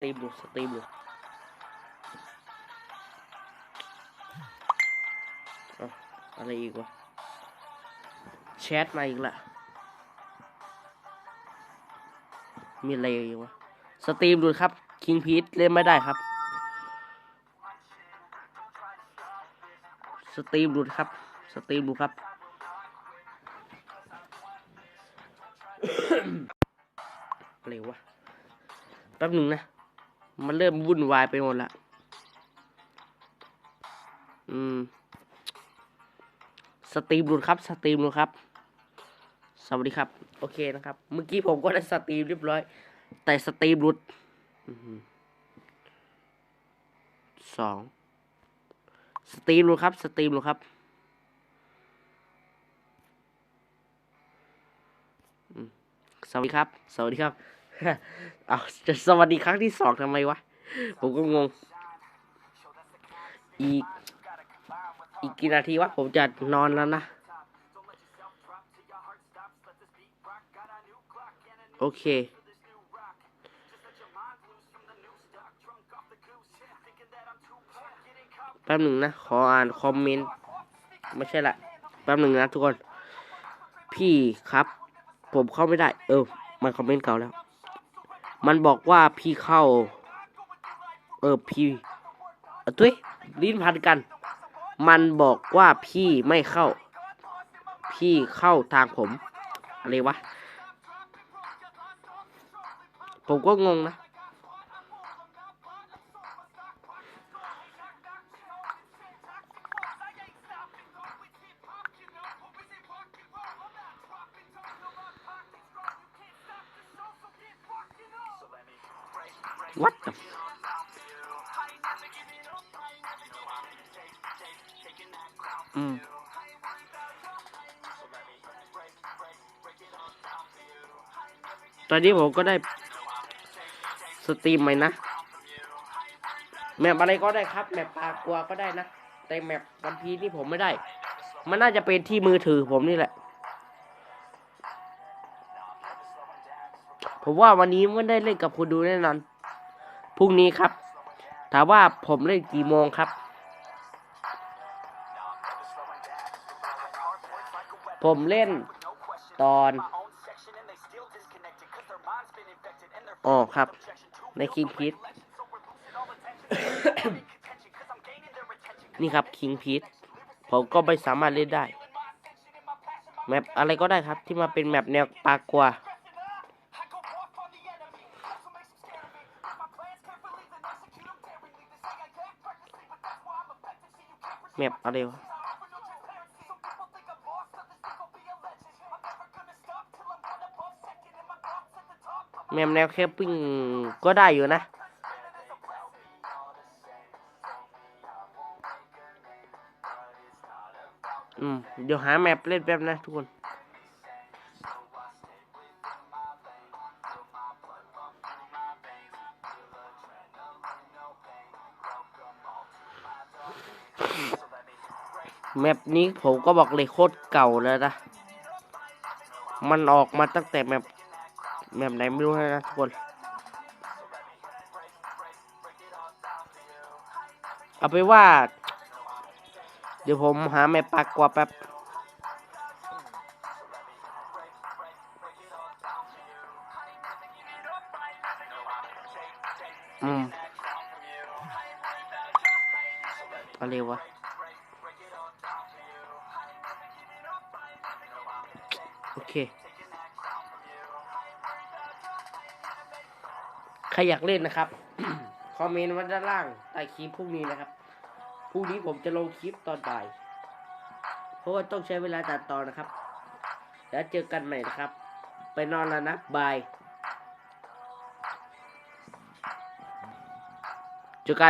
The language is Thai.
ตรีมอยู่สตรีมอยู่เอ้าอะไรอีกวะแชทมาอีกละมีอะไรอีกวะสตรีมดูครับคิงพีทเล่นไม่ได้ครับ สตรีมดูครับ สตรีมดูครับอะไรวะแป๊บหนึ่งนะ มันเริ่มวุ่นวายไปหมดละอืม สตรีมหลุดครับ สตรีมหลุดครับ สวัสดีครับ โอเคนะครับ เมื่อกี้ผมก็ได้สตรีมเรียบร้อย แต่สตรีมหลุดสอง สตรีมหลุดครับ สตรีมหลุดครับสวัสดีครับ สวัสดีครับ เอาจะสวัสดีครั้งที่สองทำไมวะ ผมก็งง อีก อีกกี่นาทีวะ ผมจะนอนแล้วนะ โอเค แป๊บหนึ่งนะ ขออ่านคอมเมนต์ ไม่ใช่ละ แป๊บหนึ่งนะทุกคน พี่ครับ ผมเข้าไม่ได้ เออ มันคอมเมนต์เก่าแล้ว มันบอกว่าพี่เข้า เออพี่เอ้ยลิ้นพันกัน มันบอกว่าพี่ไม่เข้า พี่เข้าทางผมอะไรวะ ผมก็งงนะ What the อืมตอนนี้ผมก็ได้สตรีมไหมนะ แมปอะไรก็ได้ครับ แมปปลากัวก็ได้นะ แต่แมปวันพีนี่ผมไม่ได้ มันน่าจะเป็นที่มือถือผมนี่แหละ ผมว่าวันนี้ไม่ได้เล่นกับคุณดูแน่นอน พรุ่งนี้ครับ ถามว่าผมเล่นกี่โมงครับ ผมเล่นตอนอ๋อครับ ในคิงพีทนี่ครับคิงพีทผมก็ไม่สามารถเล่นได้ แมปอะไรก็ได้ครับที่มาเป็นแมปแนวปากลัว แมปอะไรวะแมมแนวแคปปิ้งก็ได้อยู่นะอืมเดี๋ยวหาแมปเล่นแป๊บนะทุกคน แมปนี้ผมก็บอกเลยโคตรเก่าแล้วนะ มันออกมาตั้งแต่แมปแมปไหนไม่รู้นะทุกคนเอาไปว่า เดี๋ยวผมหาแมปปากกว่าแป๊บอืมอะไรวะ โอเค ใครอยากเล่นนะครับ คอมเมนต์ไว้ด้านล่างใต้คลิปพรุ่งนี้นะครับ พรุ่งนี้ผมจะลงคลิปตอนบ่าย เพราะว่าต้องใช้เวลาตัดต่อนะครับ แล้วเจอกันใหม่นะครับ ไปนอนแล้วนะบาย เจอกัน